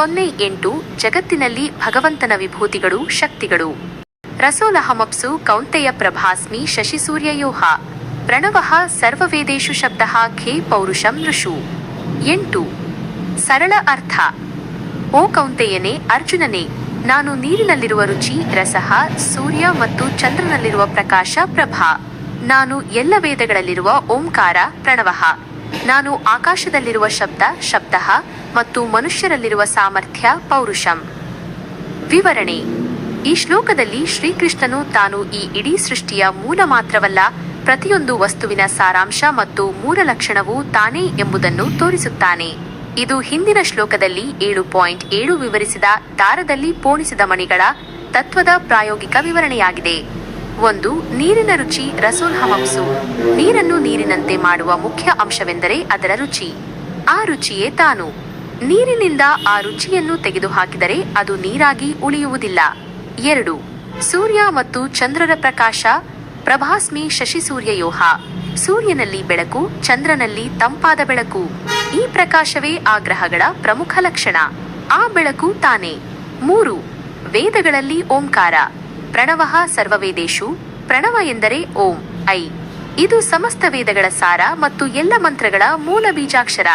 ಸೊನ್ನೆ ಎಂಟು ಜಗತ್ತಿನಲ್ಲಿ ಭಗವಂತನ ವಿಭೂತಿಗಳು ಶಕ್ತಿಗಳು. ರಸೋಲಹಮಪ್ಸು ಕೌಂತೆಯ ಪ್ರಭಾಸ್ಮಿ ಶಶಿಸೂರ್ಯಯೋಹ ಪ್ರಣವಃ ಸರ್ವವೇದೇಷು ಶಬ್ದ ಖೇ ಪೌರುಷಂ ಋಷು ಎಂಟು ಸರಳ ಅರ್ಥ. ಓ ಕೌಂತೆಯನೇ, ಅರ್ಜುನನೇ, ನಾನು ನೀರಿನಲ್ಲಿರುವ ರುಚಿ, ರಸಃ, ಸೂರ್ಯ ಮತ್ತು ಚಂದ್ರನಲ್ಲಿರುವ ಪ್ರಕಾಶ, ಪ್ರಭಾ. ನಾನು ಎಲ್ಲ ವೇದಗಳಲ್ಲಿರುವ ಓಂಕಾರ, ಪ್ರಣವಃ. ನಾನು ಆಕಾಶದಲ್ಲಿರುವ ಶಬ್ದ ಶಬ್ದ ಮತ್ತು ಮನುಷ್ಯರಲ್ಲಿರುವ ಸಾಮರ್ಥ್ಯ, ಪೌರುಷಂ. ವಿವರಣೆ. ಈ ಶ್ಲೋಕದಲ್ಲಿ ಶ್ರೀಕೃಷ್ಣನು ತಾನು ಈ ಇಡೀ ಸೃಷ್ಟಿಯ ಮೂಲ ಮಾತ್ರವಲ್ಲ, ಪ್ರತಿಯೊಂದು ವಸ್ತುವಿನ ಸಾರಾಂಶ ಮತ್ತು ಮೂಲ ಲಕ್ಷಣವು ತಾನೇ ಎಂಬುದನ್ನು ತೋರಿಸುತ್ತಾನೆ. ಇದು ಹಿಂದಿನ ಶ್ಲೋಕದಲ್ಲಿ ಏಳು ಪಾಯಿಂಟ್ ಏಳು ವಿವರಿಸಿದ ದಾರದಲ್ಲಿ ಪೋಣಿಸಿದ ಮಣಿಗಳ ತತ್ವದ ಪ್ರಾಯೋಗಿಕ ವಿವರಣೆಯಾಗಿದೆ. ಒಂದು, ನೀರಿನ ರುಚಿ, ರಸೋಲ್ ನೀರನ್ನು ನೀರಿನಂತೆ ಮಾಡುವ ಮುಖ್ಯ ಅಂಶವೆಂದರೆ ಅದರ ರುಚಿ. ಆ ರುಚಿಯೇ ತಾನು. ನೀರಿನಿಂದ ಆ ರುಚಿಯನ್ನು ತೆಗೆದುಹಾಕಿದರೆ ಅದು ನೀರಾಗಿ ಉಳಿಯುವುದಿಲ್ಲ. ಎರಡು, ಸೂರ್ಯ ಮತ್ತು ಚಂದ್ರರ ಪ್ರಕಾಶ, ಪ್ರಭಾಸ್ಮಿ ಶಶಿ ಸೂರ್ಯಯೋಹ ಸೂರ್ಯನಲ್ಲಿ ಬೆಳಕು, ಚಂದ್ರನಲ್ಲಿ ತಂಪಾದ ಬೆಳಕು. ಈ ಪ್ರಕಾಶವೇ ಆ ಗ್ರಹಗಳ ಪ್ರಮುಖ ಲಕ್ಷಣ. ಆ ಬೆಳಕು ತಾನೇ. ಮೂರು, ವೇದಗಳಲ್ಲಿ ಓಂಕಾರ. ಪ್ರಣವಃ ಸರ್ವವೇದೇಶು, ಪ್ರಣವ ಎಂದರೆ ಓಂ, ಐ. ಇದು ಸಮಸ್ತ ವೇದಗಳ ಸಾರ ಮತ್ತು ಎಲ್ಲ ಮಂತ್ರಗಳ ಮೂಲ ಬೀಜಾಕ್ಷರ.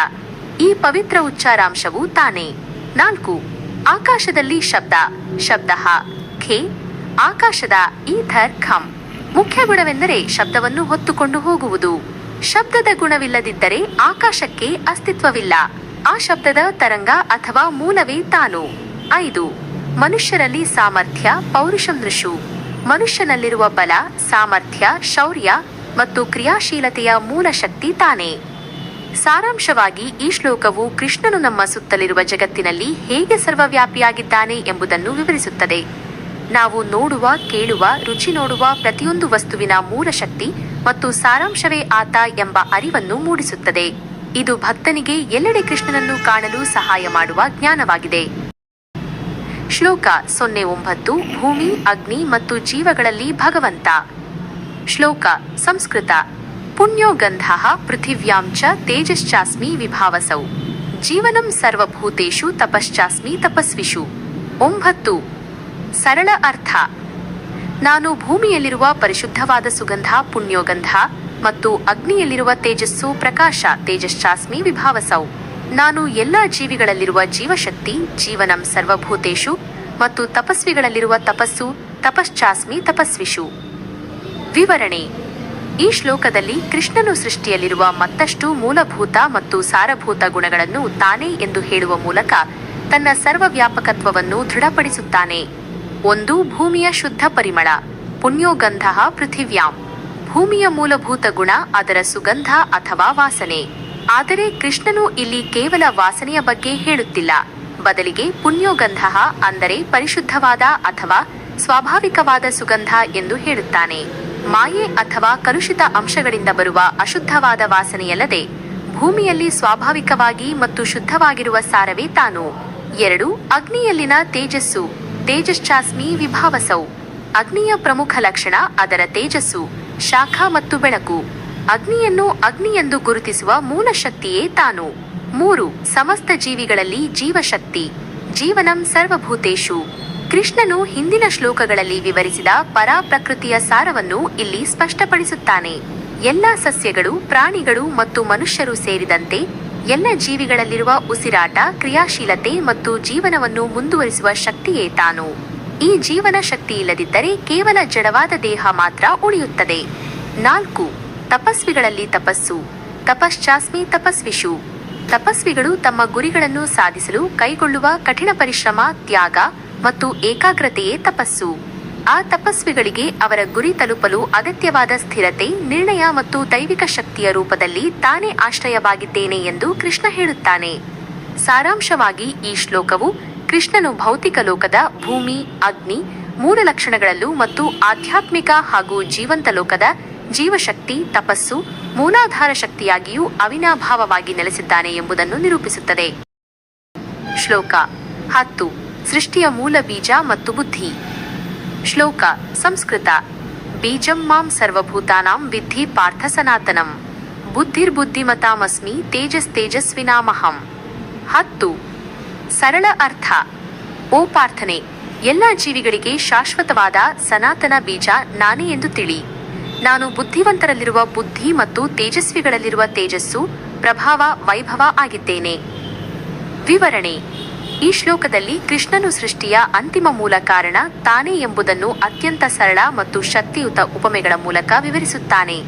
ಈ ಪವಿತ್ರ ಉಚ್ಚಾರಾಂಶವು ತಾನೇ. ನಾಲ್ಕು, ಆಕಾಶದಲ್ಲಿ ಶಬ್ದ ಶಬ್ದ ಖೇ, ಆಕಾಶದ ಈಥರ್ ಖಂ. ಮುಖ್ಯ ಗುಣವೆಂದರೆ ಶಬ್ದವನ್ನು ಹೊತ್ತುಕೊಂಡು ಹೋಗುವುದು. ಶಬ್ದದ ಗುಣವಿಲ್ಲದಿದ್ದರೆ ಆಕಾಶಕ್ಕೆ ಅಸ್ತಿತ್ವವಿಲ್ಲ. ಆ ಶಬ್ದದ ತರಂಗ ಅಥವಾ ಮೂಲವೇ ತಾನು. ಐದು ಮನುಷ್ಯರಲ್ಲಿ ಸಾಮರ್ಥ್ಯ, ಪೌರುಷಂ ಮನುಷ್ಯನಲ್ಲಿರುವ ಬಲ, ಸಾಮರ್ಥ್ಯ, ಶೌರ್ಯ ಮತ್ತು ಕ್ರಿಯಾಶೀಲತೆಯ ಮೂಲ ಶಕ್ತಿ ತಾನೇ. ಸಾರಾಂಶವಾಗಿ, ಈ ಶ್ಲೋಕವು ಕೃಷ್ಣನು ನಮ್ಮ ಸುತ್ತಲಿರುವ ಜಗತ್ತಿನಲ್ಲಿ ಹೇಗೆ ಸರ್ವವ್ಯಾಪಿಯಾಗಿದ್ದಾನೆ ಎಂಬುದನ್ನು ವಿವರಿಸುತ್ತದೆ. ನಾವು ನೋಡುವ, ಕೇಳುವ, ರುಚಿ ನೋಡುವ ಪ್ರತಿಯೊಂದು ವಸ್ತುವಿನ ಮೂಲ ಶಕ್ತಿ ಮತ್ತು ಸಾರಾಂಶವೇ ಆತ ಎಂಬ ಅರಿವನ್ನು ಮೂಡಿಸುತ್ತದೆ. ಇದು ಭಕ್ತನಿಗೆ ಎಲ್ಲೆಡೆ ಕೃಷ್ಣನನ್ನು ಕಾಣಲು ಸಹಾಯ ಮಾಡುವ ಜ್ಞಾನವಾಗಿದೆ. ಶ್ಲೋಕ ಸೊನ್ನೆ ಒಂಬತ್ತು, ಭೂಮಿ, ಅಗ್ನಿ ಮತ್ತು ಜೀವಗಳಲ್ಲಿ ಭಗವಂತ. ಶ್ಲೋಕ ಸಂಸ್ಕೃತ. ಪುಣ್ಯೋ ಗಂಧ ಪೃಥಿವ್ಯಾಂ ತೇಜಶ್ಚಾಸ್ಮಿ ವಿಭಾವಸೌ. ಜೀವನಂ ಸರ್ವಭೂತೇಷು ತಪಶ್ಚಾಸ್ಮಿ ತಪಸ್ವಿಷು. ಒಂಬತ್ತು, ಸರಳ ಅರ್ಥ. ನಾನು ಭೂಮಿಯಲ್ಲಿರುವ ಪರಿಶುದ್ಧವಾದ ಸುಗಂಧ ಪುಣ್ಯೋಗಂಧ ಮತ್ತು ಅಗ್ನಿಯಲ್ಲಿರುವ ತೇಜಸ್ಸು ಪ್ರಕಾಶ ತೇಜಶ್ಚಾಸ್ಮಿ ವಿಭಾವಸೌ. ನಾನು ಎಲ್ಲ ಜೀವಿಗಳಲ್ಲಿರುವ ಜೀವಶಕ್ತಿ, ಜೀವನಂ ಸರ್ವಭೂತೇಶು ಮತ್ತು ತಪಸ್ವಿಗಳಲ್ಲಿರುವ ತಪಸ್ಸು, ತಪಶ್ಚಾಸ್ಮಿ, ತಪಸ್ವಿಷು. ವಿವರಣೆ. ಈ ಶ್ಲೋಕದಲ್ಲಿ ಕೃಷ್ಣನು ಸೃಷ್ಟಿಯಲ್ಲಿರುವ ಮತ್ತಷ್ಟು ಮೂಲಭೂತ ಮತ್ತು ಸಾರಭೂತ ಗುಣಗಳನ್ನು ತಾನೇ ಎಂದು ಹೇಳುವ ಮೂಲಕ ತನ್ನ ಸರ್ವವ್ಯಾಪಕತ್ವವನ್ನು ದೃಢಪಡಿಸುತ್ತಾನೆ. ಒಂದು, ಭೂಮಿಯ ಶುದ್ಧ ಪರಿಮಳ. ಪುಣ್ಯೋಗಂಧ ಪೃಥಿವ್ಯಾಂ. ಭೂಮಿಯ ಮೂಲಭೂತ ಗುಣ ಅದರ ಸುಗಂಧ ಅಥವಾ ವಾಸನೆ. ಆದರೆ ಕೃಷ್ಣನು ಇಲ್ಲಿ ಕೇವಲ ವಾಸನೆಯ ಬಗ್ಗೆ ಹೇಳುತ್ತಿಲ್ಲ. ಬದಲಿಗೆ ಪುಣ್ಯೋಗಂಧ ಅಂದರೆ ಪರಿಶುದ್ಧವಾದ ಅಥವಾ ಸ್ವಾಭಾವಿಕವಾದ ಸುಗಂಧ ಎಂದು ಹೇಳುತ್ತಾನೆ. ಮಾಯೆ ಅಥವಾ ಕಲುಷಿತ ಅಂಶಗಳಿಂದ ಬರುವ ಅಶುದ್ಧವಾದ ವಾಸನೆಯಲ್ಲದೆ ಭೂಮಿಯಲ್ಲಿ ಸ್ವಾಭಾವಿಕವಾಗಿ ಮತ್ತು ಶುದ್ಧವಾಗಿರುವ ಸಾರವೇ ತಾನು. ಎರಡು, ಅಗ್ನಿಯಲ್ಲಿನ ತೇಜಸ್ಸು, ತೇಜಶ್ಚಾಸ್ಮಿ ವಿಭಾವಸೌ. ಅಗ್ನಿಯ ಪ್ರಮುಖ ಲಕ್ಷಣ ಅದರ ತೇಜಸ್ಸು, ಶಾಖ ಮತ್ತು ಬೆಳಕು. ಅಗ್ನಿಯನ್ನು ಅಗ್ನಿ ಎಂದು ಗುರುತಿಸುವ ಮೂಲ ಶಕ್ತಿಯೇ ತಾನು. ಮೂರು, ಸಮಸ್ತ ಜೀವಿಗಳಲ್ಲಿ ಜೀವಶಕ್ತಿ. ಜೀವನಂ ಸರ್ವಭೂತೇಶು. ಕೃಷ್ಣನು ಹಿಂದಿನ ಶ್ಲೋಕಗಳಲ್ಲಿ ವಿವರಿಸಿದ ಪರಾ ಪ್ರಕೃತಿಯ ಸಾರವನ್ನು ಇಲ್ಲಿ ಸ್ಪಷ್ಟಪಡಿಸುತ್ತಾನೆ. ಎಲ್ಲ ಸಸ್ಯಗಳು, ಪ್ರಾಣಿಗಳು ಮತ್ತು ಮನುಷ್ಯರು ಸೇರಿದಂತೆ ಎಲ್ಲ ಜೀವಿಗಳಲ್ಲಿರುವ ಉಸಿರಾಟ, ಕ್ರಿಯಾಶೀಲತೆ ಮತ್ತು ಜೀವನವನ್ನು ಮುಂದುವರಿಸುವ ಶಕ್ತಿಯೇ ತಾನು. ಈ ಜೀವನ ಶಕ್ತಿ ಇಲ್ಲದಿದ್ದರೆ ಕೇವಲ ಜಡವಾದ ದೇಹ ಮಾತ್ರ ಉಳಿಯುತ್ತದೆ. ನಾಲ್ಕು ತಪಸ್ವಿಗಳಲ್ಲಿ ತಪಸ್ಸು, ತಪಶ್ಚಾಸ್ಮಿ ತಪಸ್ವಿಶು ತಪಸ್ವಿಗಳು ತಮ್ಮ ಗುರಿಗಳನ್ನು ಸಾಧಿಸಲು ಕೈಗೊಳ್ಳುವ ಕಠಿಣ ಪರಿಶ್ರಮ, ತ್ಯಾಗ ಮತ್ತು ಏಕಾಗ್ರತೆಯೇ ತಪಸ್ಸು. ಆ ತಪಸ್ವಿಗಳಿಗೆ ಅವರ ಗುರಿ ತಲುಪಲು ಅಗತ್ಯವಾದ ಸ್ಥಿರತೆ, ನಿರ್ಣಯ ಮತ್ತು ದೈವಿಕ ಶಕ್ತಿಯ ರೂಪದಲ್ಲಿ ತಾನೇ ಆಶ್ರಯವಾಗಿದ್ದೇನೆ ಎಂದು ಕೃಷ್ಣ ಹೇಳುತ್ತಾನೆ. ಸಾರಾಂಶವಾಗಿ ಈ ಶ್ಲೋಕವು ಕೃಷ್ಣನು ಭೌತಿಕ ಲೋಕದ ಭೂಮಿ, ಅಗ್ನಿ ಮೂಲ ಲಕ್ಷಣಗಳಲ್ಲೂ ಮತ್ತು ಆಧ್ಯಾತ್ಮಿಕ ಹಾಗೂ ಜೀವಂತ ಲೋಕದ ಜೀವಶಕ್ತಿ, ತಪಸ್ಸು, ಮೂಲಾಧಾರ ಶಕ್ತಿಯಾಗಿಯೂ ಅವಿನಾಭಾವವಾಗಿ ನೆಲೆಸಿದ್ದಾನೆ ಎಂಬುದನ್ನು ನಿರೂಪಿಸುತ್ತದೆ. ಶ್ಲೋಕ, ಹತ್ತು, ಸೃಷ್ಟಿಯ ಮೂಲ ಬೀಜ ಮತ್ತು ಬುದ್ಧಿ. ಶ್ಲೋಕ, ಸಂಸ್ಕೃತ, ಬೀಜಂ ಮಾಂ ಸರ್ವಭೂತಾನಾಂ ವಿದ್ಧಿ ಪಾರ್ಥ ಸನಾತನಂ. ಬುದ್ಧಿರ್ಬುದ್ಧಿಮತಾಮಸ್ಮಿ ತೇಜಸ್ ತೇಜಸ್ವಿನಾಮಹಂ. ಹತ್ತು, ಸರಳ ಅರ್ಥ. ಓ ಪಾರ್ಥನೆ, ಎಲ್ಲ ಜೀವಿಗಳಿಗೆ ಶಾಶ್ವತವಾದ ಸನಾತನ ಬೀಜ ನಾನೇ ಎಂದು ತಿಳಿ. ನಾನು ಬುದ್ಧಿವಂತರಲ್ಲಿರುವ ಬುದ್ಧಿ ಮತ್ತು ತೇಜಸ್ವಿಗಳಲ್ಲಿರುವ ತೇಜಸ್ಸು, ಪ್ರಭಾವ, ವೈಭವ ಆಗಿದ್ದೇನೆ. ವಿವರಣೆ. ಈ ಶ್ಲೋಕದಲ್ಲಿ ಕೃಷ್ಣನು ಸೃಷ್ಟಿಯ ಅಂತಿಮ ಮೂಲ ಕಾರಣ ತಾನೇ ಎಂಬುದನ್ನು ಅತ್ಯಂತ ಸರಳ ಮತ್ತು ಶಕ್ತಿಯುತ ಉಪಮೆಗಳ ಮೂಲಕ ವಿವರಿಸುತ್ತಾನೆ.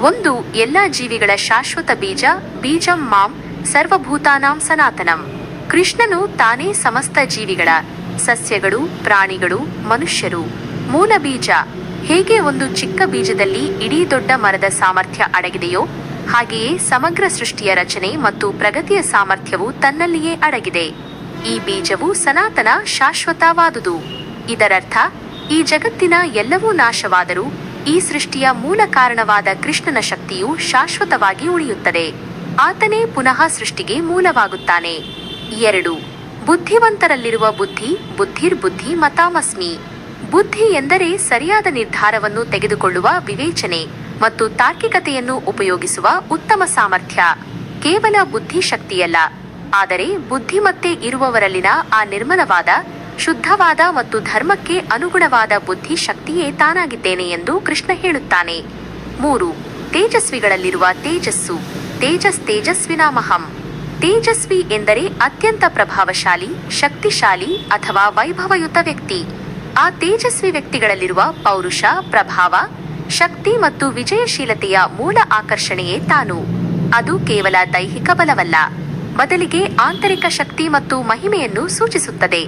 ಒಂದು, ಎಲ್ಲ ಜೀವಿಗಳ ಶಾಶ್ವತ ಬೀಜ, ಬೀಜಂ ಮಾಂ ಸರ್ವಭೂತಾನಾಂ ಸನಾತನಂ. ಕೃಷ್ಣನು ತಾನೇ ಸಮಸ್ತ ಜೀವಿಗಳ, ಸಸ್ಯಗಳು, ಪ್ರಾಣಿಗಳು, ಮನುಷ್ಯರು. ಮೂಲ ಬೀಜ. ಹೇಗೆ ಒಂದು ಚಿಕ್ಕ ಬೀಜದಲ್ಲಿ ಇಡೀ ದೊಡ್ಡ ಮರದ ಸಾಮರ್ಥ್ಯ ಅಡಗಿದೆಯೋ ಹಾಗೆಯೇ ಸಮಗ್ರ ಸೃಷ್ಟಿಯ ರಚನೆ ಮತ್ತು ಪ್ರಗತಿಯ ಸಾಮರ್ಥ್ಯವು ತನ್ನಲ್ಲಿಯೇ ಅಡಗಿದೆ. ಈ ಬೀಜವು ಸನಾತನ ಶಾಶ್ವತವಾದುದು. ಇದರರ್ಥ, ಈ ಜಗತ್ತಿನ ಎಲ್ಲವೂ ನಾಶವಾದರೂ ಈ ಸೃಷ್ಟಿಯ ಮೂಲ ಕಾರಣವಾದ ಕೃಷ್ಣನ ಶಕ್ತಿಯು ಶಾಶ್ವತವಾಗಿ ಉಳಿಯುತ್ತದೆ. ಆತನೇ ಪುನಃ ಸೃಷ್ಟಿಗೆ ಮೂಲವಾಗುತ್ತಾನೆ. ಎರಡು, ಬುದ್ಧಿವಂತರಲ್ಲಿರುವ ಬುದ್ಧಿ, ಬುದ್ಧಿರ್ಬುದ್ಧಿ ಮತಾಮಸ್ಮಿ. ಬುದ್ಧಿ ಎಂದರೆ ಸರಿಯಾದ ನಿರ್ಧಾರವನ್ನು ತೆಗೆದುಕೊಳ್ಳುವ ವಿವೇಚನೆ ಮತ್ತು ತಾರ್ಕಿಕತೆಯನ್ನು ಉಪಯೋಗಿಸುವ ಉತ್ತಮ ಸಾಮರ್ಥ್ಯ, ಕೇವಲ ಬುದ್ಧಿಶಕ್ತಿಯಲ್ಲ. ಆದರೆ ಬುದ್ಧಿಮತ್ತೆ ಇರುವವರಲ್ಲಿನ ಆ ನಿರ್ಮಲವಾದ, ಶುದ್ಧವಾದ ಮತ್ತು ಧರ್ಮಕ್ಕೆ ಅನುಗುಣವಾದ ಬುದ್ಧಿಶಕ್ತಿಯೇ ತಾನಾಗಿದ್ದೇನೆ ಎಂದು ಕೃಷ್ಣ ಹೇಳುತ್ತಾನೆ. ಮೂರು, ತೇಜಸ್ವಿಗಳಲ್ಲಿರುವ ತೇಜಸ್ಸು, ತೇಜಸ್ ತೇಜಸ್ವಿನಾಮಹಂ. ತೇಜಸ್ವಿ ಎಂದರೆ ಅತ್ಯಂತ ಪ್ರಭಾವಶಾಲಿ, ಶಕ್ತಿಶಾಲಿ ಅಥವಾ ವೈಭವಯುತ ವ್ಯಕ್ತಿ. ಆ ತೇಜಸ್ವಿ ವ್ಯಕ್ತಿಗಳಲ್ಲಿರುವ ಪೌರುಷ, ಪ್ರಭಾವ, ಶಕ್ತಿ ಮತ್ತು ವಿಜಯಶೀಲತೆಯ ಮೂಲ ಆಕರ್ಷಣೆಯೇ ತಾನು. ಅದು ಕೇವಲ ದೈಹಿಕ ಬಲವಲ್ಲ, ಬದಲಿಗೆ ಆಂತರಿಕ ಶಕ್ತಿ ಮತ್ತು ಮಹಿಮೆಯನ್ನು ಸೂಚಿಸುತ್ತದೆ.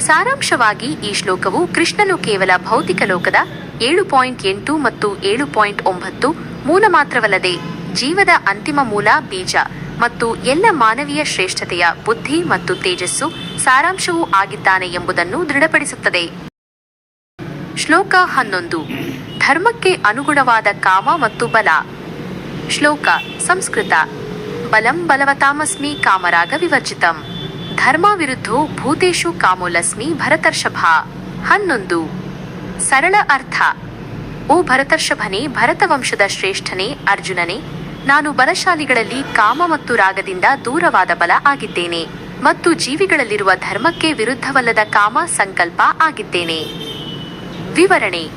ಸಾರಾಂಶವಾಗಿ, ಈ ಶ್ಲೋಕವು ಕೃಷ್ಣನು ಕೇವಲ ಭೌತಿಕ ಲೋಕದ ಏಳು ಪಾಯಿಂಟ್ ಎಂಟು ಮತ್ತು ಏಳು ಪಾಯಿಂಟ್ ಒಂಬತ್ತು ಮೂಲ ಮಾತ್ರವಲ್ಲದೆ, ಜೀವದ ಅಂತಿಮ ಮೂಲ ಬೀಜ ಮತ್ತು ಎಲ್ಲ ಮಾನವೀಯ ಶ್ರೇಷ್ಠತೆಯ ಬುದ್ಧಿ ಮತ್ತು ತೇಜಸ್ಸು ಸಾರಾಂಶವೂ ಆಗಿದ್ದಾನೆ ಎಂಬುದನ್ನು ದೃಢಪಡಿಸುತ್ತದೆ. ಶ್ಲೋಕ ಹನ್ನೊಂದು. ಧರ್ಮಕ್ಕೆ ಅನುಗುಣವಾದ ಕಾಮ ಮತ್ತು ಬಲ. ಶ್ಲೋಕ, ಸಂಸ್ಕೃತ. ಬಲಂ ಬಲವತಾಮಸ್ಮಿ ಕಾಮರಾಗ ವಿವರ್ಜಿತಂ. ಧರ್ಮ ವಿರುದ್ಧೋ ಭೂತೇಶು ಕಾಮೋಲಸ್ಮಿ ಭರತರ್ಷಭ. ಹನ್ನೊಂದು. ಸರಳ ಅರ್ಥ. ಓ ಭರತರ್ಷಭನೇ, ಭರತವಂಶದ ಶ್ರೇಷ್ಠನೇ, ಅರ್ಜುನನೇ ನಾನು ಬಲಶಾಲಿಗಳಲ್ಲಿ ಕಾಮ ಮತ್ತು ರಾಗದಿಂದ ದೂರವಾದ ಬಲ ಆಗಿದ್ದೇನೆ ಮತ್ತು ಜೀವಿಗಳಲ್ಲಿರುವ ಧರ್ಮಕ್ಕೆ ವಿರುದ್ಧವಲ್ಲದ ಕಾಮ ಸಂಕಲ್ಪ ಆಗಿದ್ದೇನೆ. ವಿವರಣೆ.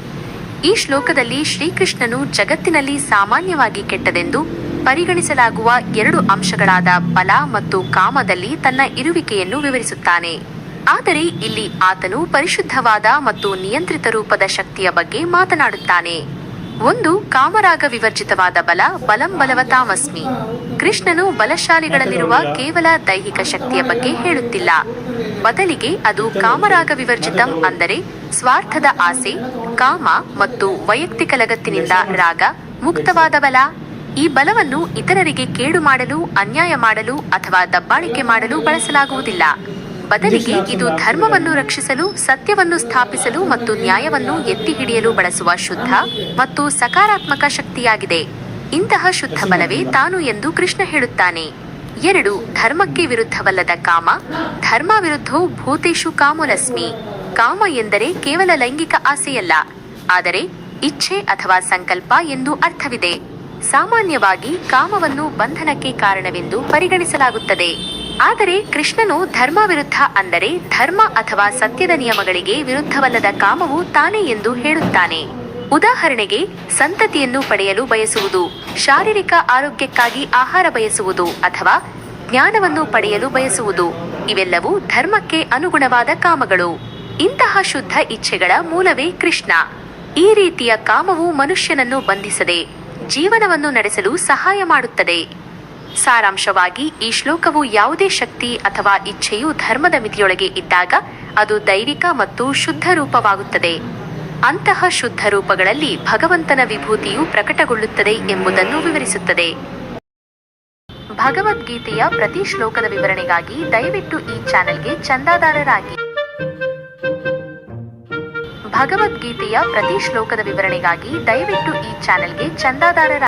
ಈ ಶ್ಲೋಕದಲ್ಲಿ ಶ್ರೀಕೃಷ್ಣನು ಜಗತ್ತಿನಲ್ಲಿ ಸಾಮಾನ್ಯವಾಗಿ ಕೆಟ್ಟದೆಂದು ಪರಿಗಣಿಸಲಾಗುವ ಎರಡು ಅಂಶಗಳಾದ ಬಲ ಮತ್ತು ಕಾಮದಲ್ಲಿ ತನ್ನ ಇರುವಿಕೆಯನ್ನು ವಿವರಿಸುತ್ತಾನೆ. ಆದರೆ ಇಲ್ಲಿ ಆತನು ಪರಿಶುದ್ಧವಾದ ಮತ್ತು ನಿಯಂತ್ರಿತ ರೂಪದ ಶಕ್ತಿಯ ಬಗ್ಗೆ ಮಾತನಾಡುತ್ತಾನೆ. ಒಂದು ಕಾಮರಾಗ ವಿವರ್ಜಿತವಾದ ಬಲ, ಬಲಂ ಬಲವತಾಮಸ್ಮಿ ಕೃಷ್ಣನು ಬಲಶಾಲಿಗಳಲ್ಲಿರುವ ಕೇವಲ ದೈಹಿಕ ಶಕ್ತಿಯ ಬಗ್ಗೆ ಹೇಳುತ್ತಿಲ್ಲ. ಬದಲಿಗೆ ಅದು ಕಾಮರಾಗ ವಿವರ್ಜಿತಂ ಅಂದರೆ ಸ್ವಾರ್ಥದ ಆಸೆ, ಕಾಮ ಮತ್ತು ವೈಯಕ್ತಿಕ ಲಗತ್ತಿನಿಂದ ರಾಗ, ಮುಕ್ತವಾದ ಬಲ. ಈ ಬಲವನ್ನು ಇತರರಿಗೆ ಕೇಡು ಮಾಡಲು, ಅನ್ಯಾಯ ಮಾಡಲು ಅಥವಾ ದಬ್ಬಾಳಿಕೆ ಮಾಡಲು ಬಳಸಲಾಗುವುದಿಲ್ಲ. ಬದಲಿಗೆ ಇದು ಧರ್ಮವನ್ನು ರಕ್ಷಿಸಲು ಸತ್ಯವನ್ನು ಸ್ಥಾಪಿಸಲು ಮತ್ತು ನ್ಯಾಯವನ್ನು ಎತ್ತಿ ಹಿಡಿಯಲು ಬಳಸುವ ಶುದ್ಧ ಮತ್ತು ಸಕಾರಾತ್ಮಕ ಶಕ್ತಿಯಾಗಿದೆ. ಇಂತಹ ಶುದ್ಧ ಬಲವೇ ತಾನು ಎಂದು ಕೃಷ್ಣ ಹೇಳುತ್ತಾನೆ. ಎರಡು ಧರ್ಮಕ್ಕೆ ವಿರುದ್ಧವಲ್ಲದ ಕಾಮ. ಧರ್ಮ ವಿರುದ್ಧೋ ಭೂತೇಶು ಕಾಮುಲಸ್ಮಿ. ಕಾಮ ಎಂದರೆ ಕೇವಲ ಲೈಂಗಿಕ ಆಸೆಯಲ್ಲ. ಆದರೆ ಇಚ್ಛೆ ಅಥವಾ ಸಂಕಲ್ಪ ಎಂದು ಅರ್ಥವಿದೆ. ಸಾಮಾನ್ಯವಾಗಿ ಕಾಮವನ್ನು ಬಂಧನಕ್ಕೆ ಕಾರಣವೆಂದು ಪರಿಗಣಿಸಲಾಗುತ್ತದೆ. ಆದರೆ ಕೃಷ್ಣನು ಧರ್ಮ ವಿರುದ್ಧ ಅಂದರೆ ಧರ್ಮ ಅಥವಾ ಸತ್ಯದ ನಿಯಮಗಳಿಗೆ ವಿರುದ್ಧವಲ್ಲದ ಕಾಮವು ತಾನೇ ಎಂದು ಹೇಳುತ್ತಾನೆ. ಉದಾಹರಣೆಗೆ, ಸಂತತಿಯನ್ನು ಪಡೆಯಲು ಬಯಸುವುದು, ಶಾರೀರಿಕ ಆರೋಗ್ಯಕ್ಕಾಗಿ ಆಹಾರ ಬಯಸುವುದು ಅಥವಾ ಜ್ಞಾನವನ್ನು ಪಡೆಯಲು ಬಯಸುವುದು, ಇವೆಲ್ಲವೂ ಧರ್ಮಕ್ಕೆ ಅನುಗುಣವಾದ ಕಾಮಗಳು. ಇಂತಹ ಶುದ್ಧ ಇಚ್ಛೆಗಳ ಮೂಲವೇ ಕೃಷ್ಣ. ಈ ರೀತಿಯ ಕಾಮವು ಮನುಷ್ಯನನ್ನು ಬಂಧಿಸದೆ, ಜೀವನವನ್ನು ನಡೆಸಲು ಸಹಾಯ ಮಾಡುತ್ತದೆ. ಸಾರಾಂಶವಾಗಿ, ಈ ಶ್ಲೋಕವು ಯಾವುದೇ ಶಕ್ತಿ ಅಥವಾ ಇಚ್ಛೆಯು ಧರ್ಮದ ಮಿತಿಯೊಳಗೆ ಇದ್ದಾಗ ಅದು ದೈವಿಕ ಮತ್ತು ಶುದ್ಧ ರೂಪವಾಗುತ್ತದೆ. ಅಂತಹ ಶುದ್ಧ ರೂಪಗಳಲ್ಲಿ ಭಗವಂತನ ವಿಭೂತಿಯು ಪ್ರಕಟಗೊಳ್ಳುತ್ತದೆ ಎಂಬುದನ್ನು ವಿವರಿಸುತ್ತದೆ. ಭಗವದ್ಗೀತೆಯ ಪ್ರತಿ ಶ್ಲೋಕದ ವಿವರಣೆಗಾಗಿ ದಯವಿಟ್ಟು ಈ ಚಾನೆಲ್ಗೆ ಚಂದಾದಾರರಾಗಿ. ಭಗವದ್ಗೀತೆಯ ಪ್ರತಿ ಶ್ಲೋಕದ ವಿವರಣೆಗಾಗಿ ದಯವಿಟ್ಟು ಈ ಚಾನೆಲ್ಗೆ ಚಂದಾದಾರರಾಗಿ.